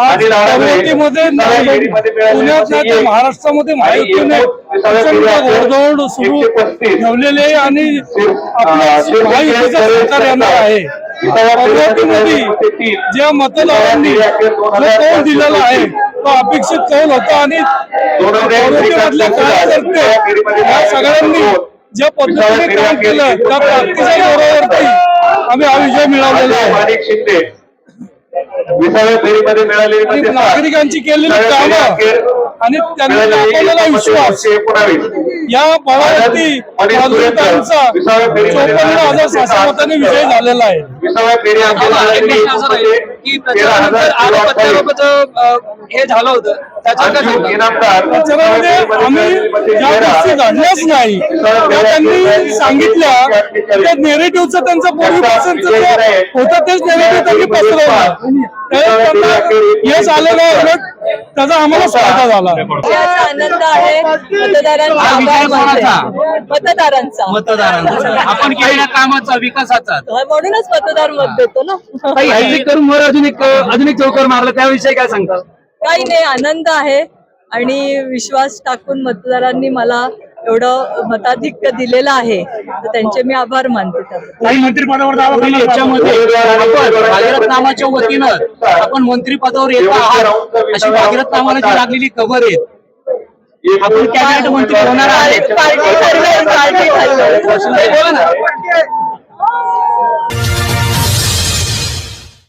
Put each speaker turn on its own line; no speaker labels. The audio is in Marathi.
आज पर्वतीमध्ये नाही. पुण्यात नाही. तर महाराष्ट्रामध्ये महायुतीने प्रचंड घोडदौड सुरू ठेवलेली आणि आपल्या महायुतीचं सरकार येणार आहे. पर्वतीमध्ये ज्या मतदारांनी जो कौल दिलेला आहे तो अपेक्षित कौल होता आणि पर्वतीमधले कार्यकर्ते या सगळ्यांनी ज्या पद्धतीने काम केलं त्या प्राप्तीच्या जोरावरती आम्ही हा विजय मिळवलेला आहे.
विसाव्या फेरीमध्ये मिळालेली.
नागरिकांची केलेली कामं आणि त्यांनी दाखवलेला विश्वास या बळावरती नागरिकांचा चोपन्न हजार सहाशे मतांनी विजय झालेला आहे.
की. प्रत्यारोपाचं हे झालं होतं.
त्याच्यामध्ये आम्ही ज्या गोष्टी घडल्याच नाही. त्या त्यांनी सांगितल्या त्या नेरेटिव्हचं त्यांचं पूर्वीपासूनच जे होतं तेच नेरेटिव्ह त्यांनी पसरवलं. यश आलं नाही. उलट त्याचा आम्हाला फायदा झाला.
आनंद आहे. मतदारांचा
हा विजय
आभार मानते.
कोणाचा?
मतदारांचा.
मतदारांचा. आपण केलेल्या कामाचा विकासाचा.
म्हणूनच मतदार मत देतो ना.
हॅट्रिक करून वर अजून एक अजून एक चौकर मारला त्याविषयी काय सांगता?
काही नाही आनंद आहे. आणि विश्वास टाकून मतदारांनी मला एवढं मताधिक्य दिलेलं आहे तर त्यांचे मी आभार मानते त्याबद्दल.
काही मंत्रिपदावर
पुढील याच्यामध्ये आपण भागीरथ नामाच्या वतीनं आपण मंत्रिपदावर येत आहात. अशी भागीरथ नामाला जी लागलेली खबर आहे आपण कॅबिनेट मंत्री होणार आहे